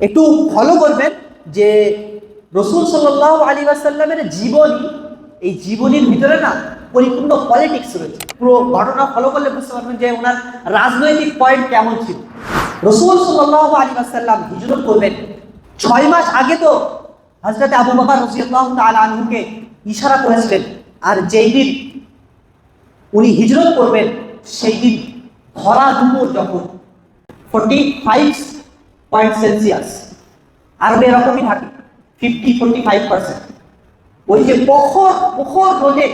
একটু ফলো করবেন যে রসুল সাল্লাহ আলী আসাল্লামের জীবনী, এই জীবনীর ভিতরে না পরিপূর্ণ পলিটিক্স রয়েছে। পুরো ঘটনা ফলো করলে বুঝতে পারবেন যে ওনার রাজনৈতিক পয়েন্ট কেমন ছিল। রসুল সাল্লাহ আলী আসাল্লাম হিজরত করবেন। ছয় মাস আগে তো হজরত আবু বাকর রসিয়াল্লাহ তাল আনহুকে ইশারা করেছিলেন, আর যেই দিন উনি হিজরত করবেন, সেই দিন খরা দুপুর যখন ফোর্টি ফাইভ পয়েন্ট সেলসিয়াস আরবে এরকমই থাকে ফিফটি ফোর্টি ফাইভ পার্সেন্ট ওই যে প্রখর প্রখর রোদে,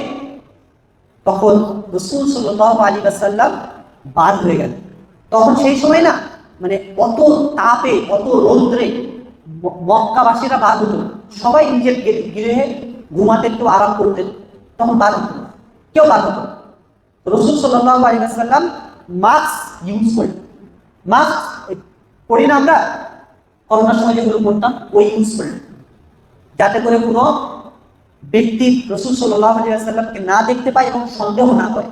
তখন রসুল সাল্লাহ আলী আসাল্লাম বার হয়ে গেল তখন সেই সময় না মানে অত তাপে, অত রৌদ্রে মক্কাবাসীরা বার হতো। সবাই নিজের গৃহে ঘুমাতে একটু আরাম করতেন, তখন বার হতো কেউ বাদ হতো। রসুল সাল্লাহ আলী আসাল্লাম মাস্ক ইউজ করেন মাস্ক পড়ি না আমরা? করোনার সময় যেগুলো পড়তাম, ওই ইউজ করেন যাতে করে কোনো ব্যক্তি রসুল সাল্লাহ আলিয়াল্লামকে না দেখতে পায় এবং সন্দেহ না করে।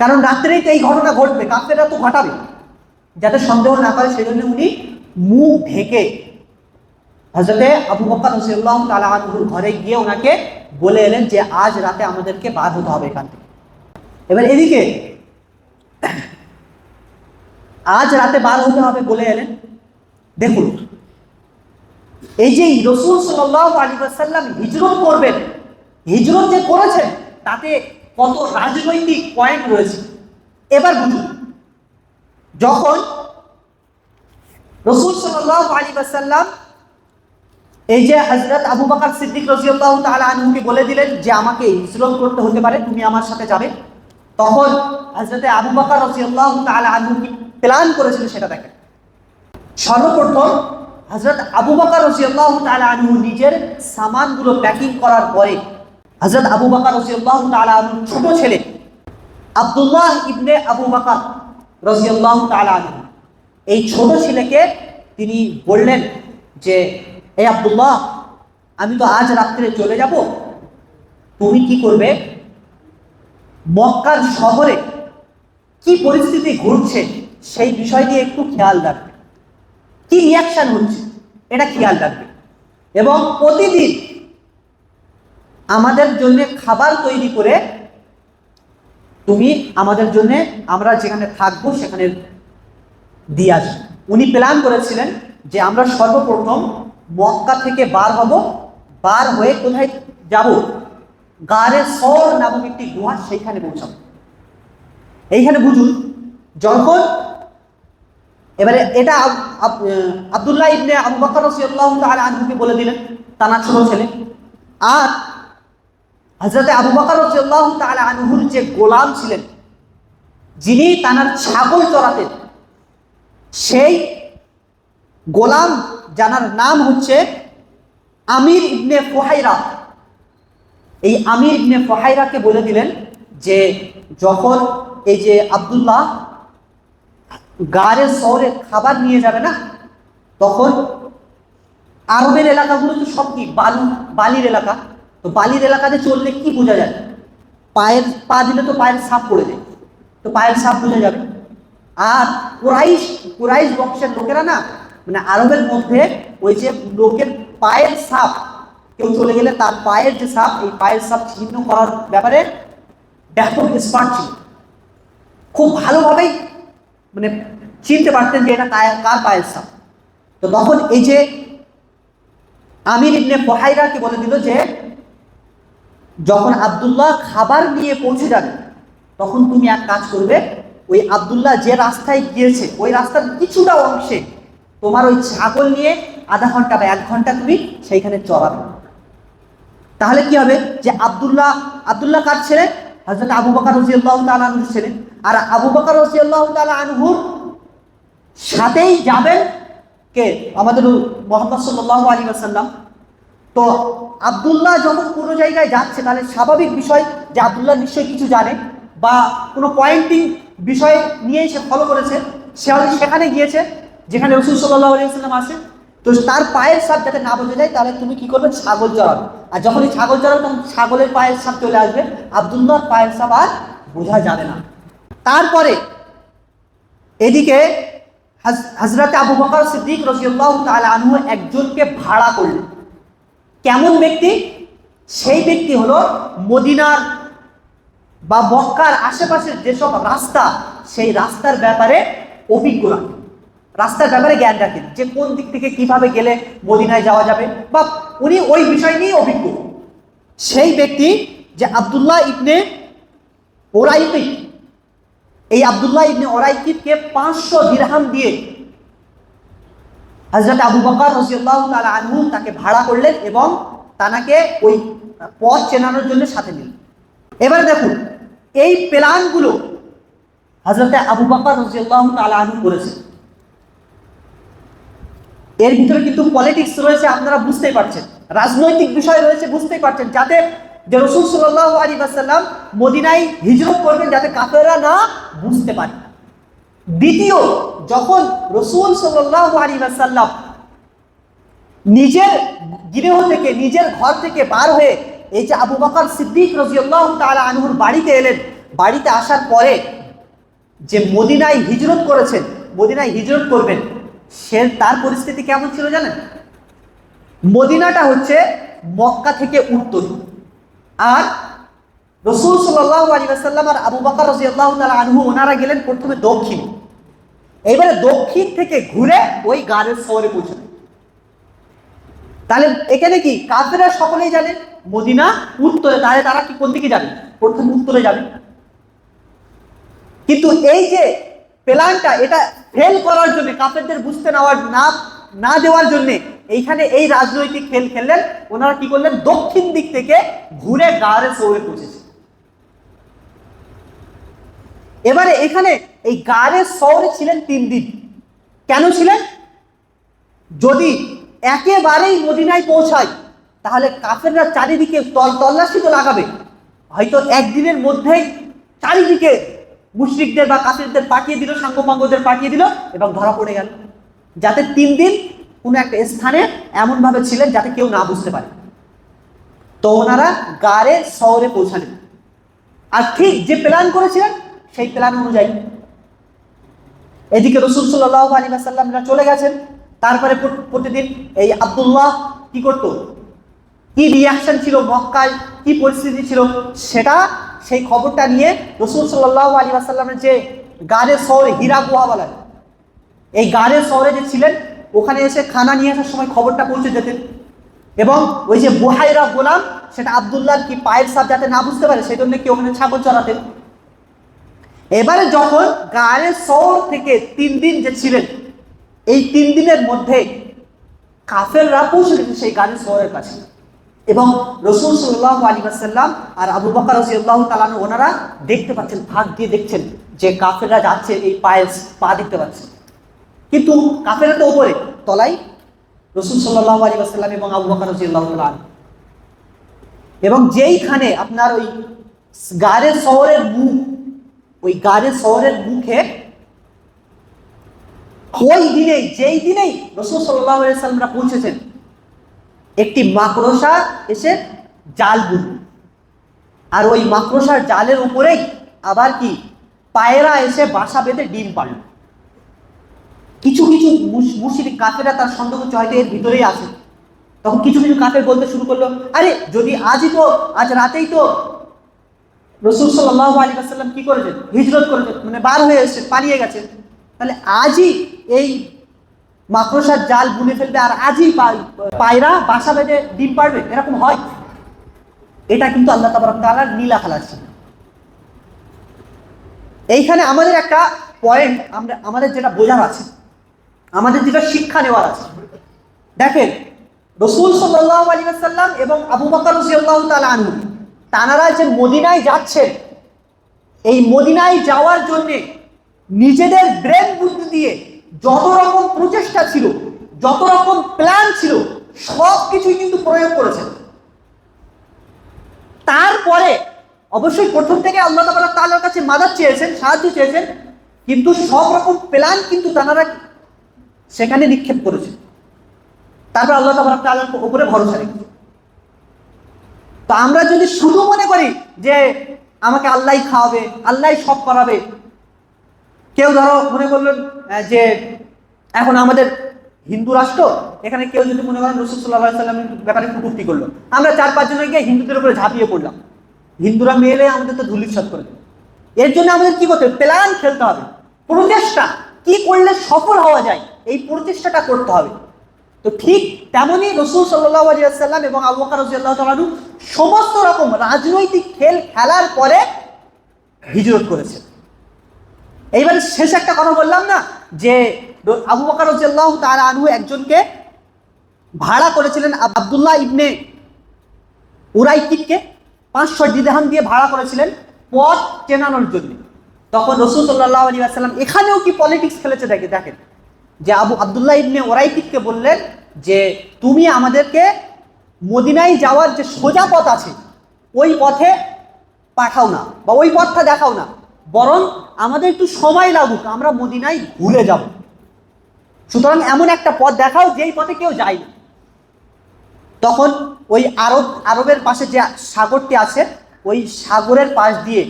কারণ রাত্রেই তো এই ঘটনা ঘটবে কাফেরা তো ঘটাবে। যাতে সন্দেহ না করে সেই জন্য উনি মুখ ঢেকে হজরতে আবু বকর রসিউল্লাহ তালা আনহুর ঘরে গিয়ে ওনাকে বলে এলেন যে, আজ রাতে আমাদেরকে বার হতে হবে এখান থেকে। এবার এদিকে, আজ রাতে বার হতে হবে বলে এলেন। দেখুন, এই যে রসুল সাল্লাহ আলী সাল্লাম হিজরত করবেন, হিজরত যে করেছেন, তাতে কত রাজনৈতিক পয়েন্ট রয়েছে। এবার বুঝুন, যখন রসুল সাল্লাহ আলী সাল্লাম এই যে হজরত আবু বাকর সিদ্দিক রসিউল্লাহ তালা আনহুকে বলে দিলেন যে, আমাকে হিজরত করতে হতে পারে, তুমি আমার সাথে যাবে। তখন হজরতে আবু বাকর রসিউল্লাহ তালা আনহু প্ল্যান করেছিল সেটা দেখেন। সর্বপ্রথম হজরত আবু বাকর রসিউল্লাহ তালা আনহু নিজের সামানগুলো প্যাকিং করার পরে হজরত আবু বাকর রসিউল্লাহ তালা ছোট ছেলে আব্দুল্লাহ ইবনে আবু বাকর রসিউল্লাহ তালা এই ছোট ছেলেকে তিনি বললেন যে, এই আব্দুল্লাহ, আমি তো আজ রাত্রে চলে যাব। তুমি কি করবে? মক্কার শহরে কি পরিস্থিতি ঘটছে সেই বিষয় নিয়ে একটু খেয়াল রাখবে। কি রিয়াকশন হচ্ছে? এটা খেয়াল রাখবে। এবং প্রতিদিন আমাদের জন্য খাবার তৈরি করে তুমি আমাদের জন্য আমরা যেখানে থাকব সেখানে দিয়ে আসবে। উনি প্ল্যান করেছিলেন যে আমরা সর্বপ্রথম মক্কা থেকে বার হব। বার হয়ে কোথায় যাব? গারে সর নামক একটি গুহা সেইখানে পৌঁছাবো। এইখানে বুঝুন, যখন এবারে এটা আব- আব- আব্দুল্লাহ ইবনে আবু বকর আনহুকে বলে দিলেন তানার ছোট ছেলে। আর হযরতে আবু বকর আনহুর যে গোলাম ছিলেন, যিনি তানার ছাগল চড়াতেন, সেই গোলাম জানার নাম হচ্ছে আমির ইবনে ফোহাইরা। এই আমির ইবনে ফোহাইরাকে বলে দিলেন যে, যখন এই যে আব্দুল্লাহ গাড়ের শহরে খাবার নিয়ে যাবে না? তখন আরবের এলাকাগুলো তো সব কি? বালু, বালির এলাকা। তো বালির এলাকাতে চললে কি বোঝা যায়? পায়ের পা দিলে তো পায়ের সাপ পড়ে যায়। তো পায়ের সাপ বোঝা যাবে। আর কুরাইশ কুরাইশ বংশের লোকেরা না মানে আরবের মধ্যে ওই যে লোকের পায়ের সাপ, কেউ চলে গেলে তার পায়ের যে সাপ, এই পায়ের সাপ চিহ্ন করার ব্যাপারে ব্যাপক স্মার্ট ছিল। খুব ভালোভাবেই মানে চিনতে পারতেন যে এটা কার পায়ের সাপ। তো তখন এই যে আমির ইবনে ফহাইরাকে বলে দিল যে, যখন আব্দুল্লাহ খাবার নিয়ে পৌঁছে যাবে, তখন তুমি এক কাজ করবে, ওই আব্দুল্লাহ যে রাস্তায় গিয়েছে, ওই রাস্তার কিছুটা অংশে তোমার ওই ছাগল নিয়ে আধা ঘণ্টা বা এক ঘণ্টা তুমি সেইখানে চড়াবে। তাহলে কি হবে? যে আব্দুল্লাহ আব্দুল্লাহ কার ছেলে? হজরত আবু বকর রাদিয়াল্লাহু তাআলা আনহুর ছেলে আর আবু বকর রাদিয়াল্লাহু তাআলা আনহুর সাথেই যাবেন কে? আমাদের মোহাম্মদ সাল্লাল্লাহু আলাইহি ওয়াসাল্লাম। তো আব্দুল্লাহ যখন কোনো জায়গায় যাচ্ছে, তাহলে স্বাভাবিক বিষয় যে আবদুল্লাহ নিশ্চয়ই কিছু জানে বা কোনো পয়েন্টিং বিষয় নিয়েই সে ফলো করেছে। সে সেখানে গিয়েছে, যেখানে রসুল সাল্লাহ আলিয়াল্লাম আসে তো তার পায়ের সাপ যাতে না বোঝা যায়, তাহলে তুমি কি করবে? ছাগল চড়াবে আর যখনই ছাগল চড়াবে, তখন ছাগলের পায়ের সাপ চলে আসবে। আব্দুল্লাহর পায়ের সাপ আর বোঝা যাবে না। তারপরে এদিকে হজরত আবু বকর সিদ্দিক রসিউল্লাহ তাআলা আনহু একজনকে ভাড়া করলেন কেমন ব্যক্তি? সেই ব্যক্তি হলো মদিনার বা মক্কার আশেপাশের যেসব রাস্তা, সেই রাস্তার ব্যাপারে অভিজ্ঞ রাস্তার ব্যাপারে জ্ঞান রাখেন যে কোন দিক থেকে কীভাবে গেলে মদিনায় যাওয়া যাবে। বা উনি ওই বিষয় নিয়ে অভিজ্ঞ। সেই ব্যক্তি যে আবদুল্লাহ ইবনে ওরাইকিব এই আবদুল্লাহ ইবনে ওরাইকিবকে পাঁচশো দিরহাম দিয়ে হজরত আবু বকর রসিউল্লাহ তালা আনহু তাকে ভাড়া করলেন এবং তানাকে ওই পথ চেনানোর জন্য সাথে নিলেন। এবারে দেখুন, এই প্ল্যানগুলো হজরতে আবু বকর রসিউল্লাহ তালা আনহু করেছেন। এর ভিতরে কিন্তু পলিটিক্স রয়েছে, আপনারা বুঝতেই পারছেন। রাজনৈতিক বিষয় রয়েছে, বুঝতেই পারছেন, যাতে যে রসুল সাল্লাহ আলী মদিনায় হিজরত করবেন, যাতে কাফেররা না বুঝতে পারে। দ্বিতীয়, যখন রসুল সাল্লাহ আলী বাসাল্লাম নিজের গৃহ থেকে, নিজের ঘর থেকে বার হয়ে এই যে আবু বকর সিদ্দিক রাজিয়াল্লাহু তাআলা আনহুর বাড়িতে এলেন, বাড়িতে আসার পরে যে মদিনায় হিজরত করেছেন, মদিনায় হিজরত করবেন সে তার পরিস্থিতি কেমন ছিল জানেন? মদিনাটা হচ্ছে মক্কা থেকে উত্তর। আর রসুল সাল্লাহ আলী আসাল্লাম আর আবু বাকর রাজিয়াল্লাহু তাআলা আনহু, ওনারা গেলেন প্রথমে দক্ষিণ। এবারে দক্ষিণ থেকে ঘুরে ওই গানের শহরে পৌঁছলেন। তাহলে এখানে কি কাফেরা সকলেই জানে মদিনা উত্তরে, তাহলে তারা কি কোন দিকে যাবে? প্রথম উত্তরে যাবে। কিন্তু এই যে প্ল্যানটা, এটা ফেল করার জন্য, কাফেরদের বুঝতে নেওয়ার, না না দেওয়ার জন্য এইখানে এই রাজনৈতিক খেল খেললেন। ওনারা কি করলেন? দক্ষিণ দিক থেকে ঘুরে গাড়ে সৌরে পৌঁছেছে। এবারে এখানে এই গাড়ে শহরে ছিলেন তিন দিন। কেন ছিলেন? যদি একেবারেই মদিনায় পৌঁছায়, তাহলে কাফেররা চারিদিকে তল তল্লাশি তো লাগাবে। হয়তো একদিনের মধ্যেই চারিদিকে মুশরিকদের বা কাফেরদের পাঠিয়ে দিল, সাঙ্গপাঙ্গদের পাঠিয়ে দিল এবং ধরা পড়ে গেল। যাতে তিন দিন কোনো একটা স্থানে এমনভাবে ছিলেন যাতে কেউ না বুঝতে পারে। তো ওনারা গাড়ে শহরে পৌঁছালেন। আর ঠিক যে প্ল্যান করেছিলেন, সেই প্ল্যান অনুযায়ী এদিকে রসুল সাল্লাহ আলী আসাল্লামরা চলে গেছেন। তারপরে প্রতিদিন এই আব্দুল্লাহ কি করতো? কি রিয়াকশন ছিল মক্কায়? কি পরিস্থিতি ছিল? সেটা সেই খবরটা নিয়ে রসুল সাল্লাহ আলী আসাল্লামের যে গাড়ের শহরে হীরা গুহা বলা এই গাড়ের শহরে যে ছিলেন, ওখানে এসে খানা নিয়ে আসার সময় খবরটা পৌঁছে যেতেন। এবং ওই যে বুহাইরা গোলাম, সেটা আবদুল্লাহ কি পায়ের সাপ যাতে না বুঝতে পারে সেই জন্য কি ওখানে ছাগল চড়াতেন। এবারে যখন গায়ের শহর থেকে তিন দিন যে ছিলেন, এই তিন দিনের মধ্যে কাফেররা পৌঁছে সেই গাড়ির শহরের কাছে। এবং রসুল সাল্লাহ আলী আসাল্লাম আর আবু বকর রসিউল্লাহ তালানু ওনারা দেখতে পাচ্ছেন, ফাঁক দিয়ে দেখছেন যে কাফেররা যাচ্ছে এই পায়ের পা দেখতে পাচ্ছেন। কিন্তু কাফেরা তো ওপরে তলায় রসুল সাল্লাহ আলী আসাল্লাম এবং আবু বকর রসিউল্লাহ তালান এবং যেইখানে আপনার ওই গাড়ের শহরের মুখ, ওই গাড়ের শহরের মুখে ওই দিনেই, যেই দিনেই রসুল সাল্লাহ আলিয়া সাল্লামরা পৌঁছেছেন একটি মাকড়সা এসে জাল বুন আর ওই মাকড়সার জালের উপরেই আবার কি পায়রা এসে বাসা বেঁধে ডিম পারল কিছু কিছু মুশ- মুশরিক কাফেরা তার সন্দেহ করছে হয়তো এর ভিতরেই আছে। তখন কিছু কিছু কাফের বলতে শুরু করল, আরে, যদি আজই তো, আজ রাতেই তো রসুল সাল্লাহ আলী আসাল্লাম কি করেছেন? হিজরত করেছেন মানে বার হয়ে এসেছে পালিয়ে গেছেন। তাহলে আজই এই মাকড়সার জাল বুনে ফেলবে আর আজই পায়রা বাসা বেঁধে ডিম পারবে এরকম হয়। এটা কিন্তু আল্লাহ তালার নীলা খেলা ছিল। এইখানে আমাদের একটা পয়েন্ট আমরা আমাদের যেটা বোঝার আছে, আমাদের যেটা শিক্ষা নেওয়ার আছে। দেখেন, রসুল সাল্লাম এবং আবু বকর তালা আনহু, তানারা যে মদিনায় যাচ্ছেন, এই মদিনায় যাওয়ার জন্যে নিজেদের ব্রেন বুদ্ধি দিয়ে যত রকম প্রচেষ্টা ছিল, যত রকম প্ল্যান ছিল, সব কিছুই কিন্তু প্রয়োগ করেছেন। তারপরে অবশ্যই প্রথম থেকে আল্লাহ তাআলা তাআলার কাছে মাদার চেয়েছেন, সাহায্য চেয়েছেন, কিন্তু সব রকম প্ল্যান কিন্তু তারা সেখানে নিক্ষেপ করেছে তারপর আল্লাহ তাআলা তাআলার উপরে ভরসা রেখেছে তো আমরা যদি শুধু মনে করি যে আমাকে আল্লাহ খাওয়াবে আল্লাহ সব করাবে কেউ ধরো মনে করলেন যে এখন আমাদের হিন্দু রাষ্ট্র, এখানে কেউ যদি মনে করেন রসুল সাল্লাহ সাল্লামের ব্যাপারে কুটুক্তি করল। আমরা চার পাঁচজনে গিয়ে হিন্দুদের উপরে ঝাঁপিয়ে পড়লাম। হিন্দুরা মেলে আমাদের তো ধুলিসাত করে এর জন্য আমাদের কি করতে হবে? প্ল্যান খেলতে হবে। প্রচেষ্টা। কি করলে সফল হওয়া যায়? এই প্রচেষ্টাটা করতে হবে। তো ঠিক তেমনই রসুল সাল্লাহ আলিয়াল্লাম এবং আবু তাআলা সমস্ত রকম রাজনৈতিক খেল খেলার পরে হিজরত করেছে এইবার শেষ একটা কথা বললাম না, যে আবু বকর তাআলা আনহু একজনকে ভাড়া করেছিলেন আব- আব্দুল্লাহ ইবনে উরাইকিবকে পাঁচশো দিরহাম দিয়ে ভাড়া করেছিলেন পথ চেনানোর জন্য। তখন রসুল সাল্লাহ আলী আসাল্লাম এখানেও কি পলিটিক্স খেলেছে দেখে, দেখেন। যে আবু আব্দুল্লাহ ইবনে ওরাইকিবকে বললেন যে, তুমি আমাদেরকে মদিনায় যাওয়ার যে সোজা পথ আছে, ওই পথে পাঠাও না বা ওই পথটা দেখাও না। বরং আমাদের একটু সময় লাগুক, আমরা মদিনায় ঘুরে যাব। সুতরাং এমন একটা পথ দেখাও, যেই পথে কেউ যায় না। তখন ওই আরব, আরবের পাশে যে সাগরটি আছে, ওই সাগরের পাশ দিয়ে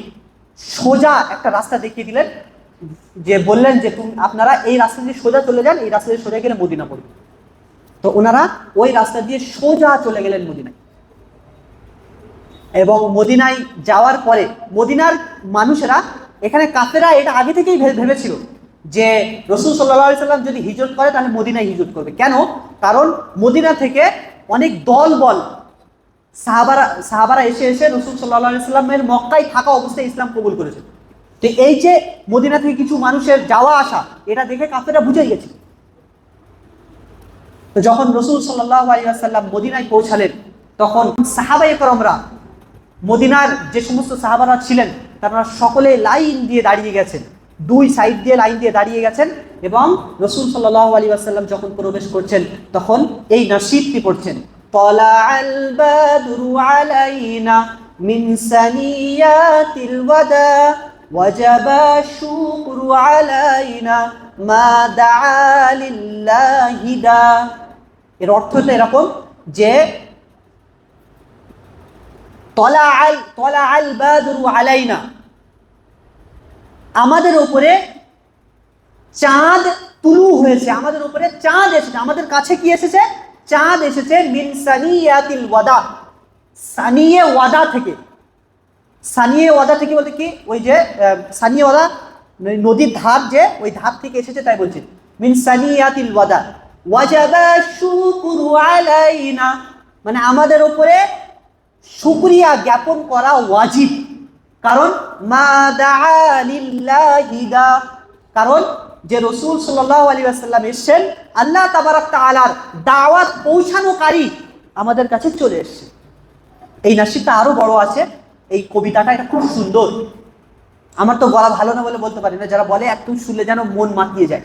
সোজা একটা রাস্তা দেখিয়ে দিলেন, যে বললেন যে তুমি, আপনারা এই রাস্তা দিয়ে সোজা চলে যান, এই রাস্তা দিয়ে সোজা গেলে মদিনা পড়বে। তো ওনারা ওই রাস্তা দিয়ে সোজা চলে গেলেন মদিনায়। এবং মদিনায় যাওয়ার পরে মদিনার মানুষেরা এখানে কাফেরা এটা আগে থেকেই ভেবেছিল যে রসুল সাল্লাহ সাল্লাম যদি হিজরত করে, তাহলে মদিনায় হিজরত করবে। কেন? কারণ মদিনা থেকে অনেক দল বল সাহাবারা সাহাবারা এসে এসে রসুল সাল্লাহ সাল্লামের মক্কায় থাকা অবস্থায় ইসলাম কবুল করেছে। তো এই যে মদিনা থেকে কিছু মানুষের যাওয়া আসা, এটা দেখে কাফেরা বুঝে গেছে। তো যখন রসুল সাল্লাহ মদিনায় পৌঁছালেন, তখন সাহাবাই করমরা মদিনার যে সমস্ত সাহাবারা ছিলেন তারা সকলে লাইন দিয়ে দাঁড়িয়ে গেছেন দুই সাইড দিয়ে লাইন দিয়ে দাঁড়িয়ে গেছেন এবং রসুল সাল্লাহ আলী আসাল্লাম যখন প্রবেশ করছেন তখন এই নাসিদটি পড়ছেন طلع البدر علينا من سنيات الوداع وجب الشكر علينا ما دعا لله دا এর অর্থ হলো এরকম যে তলা আল তলা আল বাদরু আলাইনা। আমাদের উপরে চাঁদ তুলু হয়েছে, আমাদের উপরে চাঁদ এসেছে। আমাদের কাছে কি এসেছে? চাঁদ এসেছে মিন সানিয়াতিল ওয়াদা। সানিয়ে ওয়াদা থেকে। সানিয়ে ওয়াদা থেকে বলতে কি? ওই যে সানিয়ে ওয়াদা নদীর ধাপ যে, ওই ধাপ থেকে এসেছে তাই বলছে। মিন সানিয়াতিল ওয়াদা। ওয়াজাবা শুকুরু আলাইনা। মানে আমাদের উপরে শুকরিয়া জ্ঞাপন করা ওয়াজিব। কারণ কারণ, যে রসুল সাল্লাহ আলী এসছেন, আল্লাহ তাবারাক তাআলার দাওয়াত পৌঁছানোকারী আমাদের কাছে চলে এসছে। এই নাসিকটা আরও বড় আছে, এই কবিতাটা এটা খুব সুন্দর। আমার তো গলা ভালো না বলে বলতে পারি না, যারা বলে একদম শুনলে যেন মন মাতিয়ে যায়।